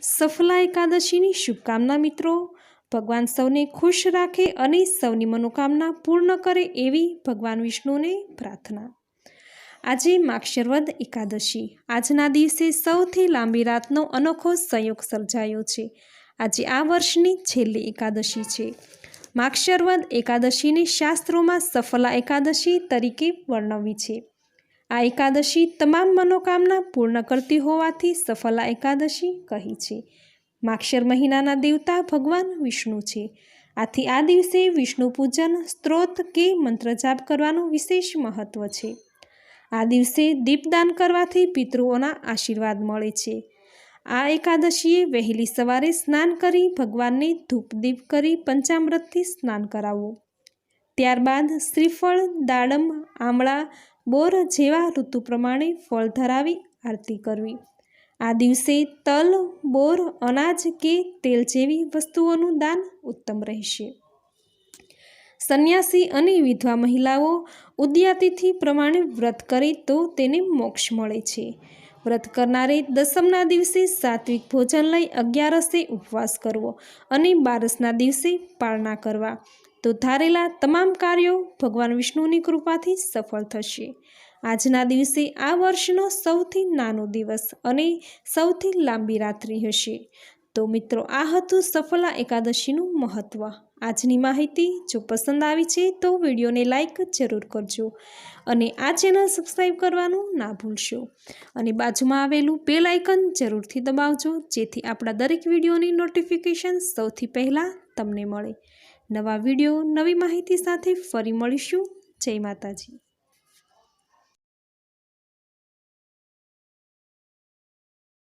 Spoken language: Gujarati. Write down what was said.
સફલા એકાદશીની શુભકામના મિત્રો. ભગવાન સૌને ખુશ રાખે અને સૌની મનોકામના પૂર્ણ કરે એવી ભગવાન વિષ્ણુને પ્રાર્થના. આજે માક્ષરવદ એકાદશી. આજના દિવસે સૌથી લાંબી રાતનો અનોખો સંયોગ સર્જાયો છે. આજે આ વર્ષની છેલ્લી એકાદશી છે. માક્ષરવદ એકાદશીને શાસ્ત્રોમાં સફલા એકાદશી તરીકે વર્ણવી છે. આ એકાદશી તમામ મનોકામના પૂર્ણ કરતી હોવાથી સફલા એકાદશી કહી છે. માક્ષર મહિનાના દેવતા ભગવાન વિષ્ણુ છે. આથી આ દિવસે વિષ્ણુ પૂજન, સ્ત્રોત કે મંત્ર જાપ કરવાનું વિશેષ મહત્વ છે. આ દિવસે દીપદાન કરવાથી પિતૃઓના આશીર્વાદ મળે છે. આ એકાદશીએ વહેલી સવારે સ્નાન કરી ભગવાનને ધૂપદીપ કરી પંચામૃતથી સ્નાન કરાવવું ત્યારબાદ શ્રીફળ, દાડમ, આમળા, બોર જેવા ઋતુ પ્રમાણે ફળ ધરાવી આરતી કરવી. આ દિવસે તલ, બોર, અનાજ કે તેલ જેવી વસ્તુઓનું દાન ઉત્તમ રહેશે. સંન્યાસી અને વિધવા મહિલાઓ ઉદ્યાતિથિ પ્રમાણે વ્રત કરે તો તેને મોક્ષ મળે છે. વ્રત કરનારે દસમના દિવસે સાત્વિક ભોજન લઈ અગિયારસે ઉપવાસ કરવો અને બારસના દિવસે પાળના કરવા. તો ધારેલા તમામ કાર્યો ભગવાન વિષ્ણુની કૃપાથી સફળ થશે. આજના દિવસે આ વર્ષનો સૌથી નાનો દિવસ અને સૌથી લાંબી રાત્રિ હશે. તો મિત્રો, આ હતું સફલા એકાદશીનું મહત્ત્વ આજની માહિતી જો પસંદ આવી છે તો વિડીયોને લાઇક જરૂર કરજો અને આ ચેનલ સબસ્ક્રાઈબ કરવાનું ના ભૂલશો. અને બાજુમાં આવેલું બેલ આઇકન જરૂરથી દબાવજો જેથી આપણા દરેક વિડીયોની નોટિફિકેશન સૌથી પહેલાં તમને મળે. નવા વીડિયો નવી માહિતી સાથે ફરી મળીશું. જય માતાજી.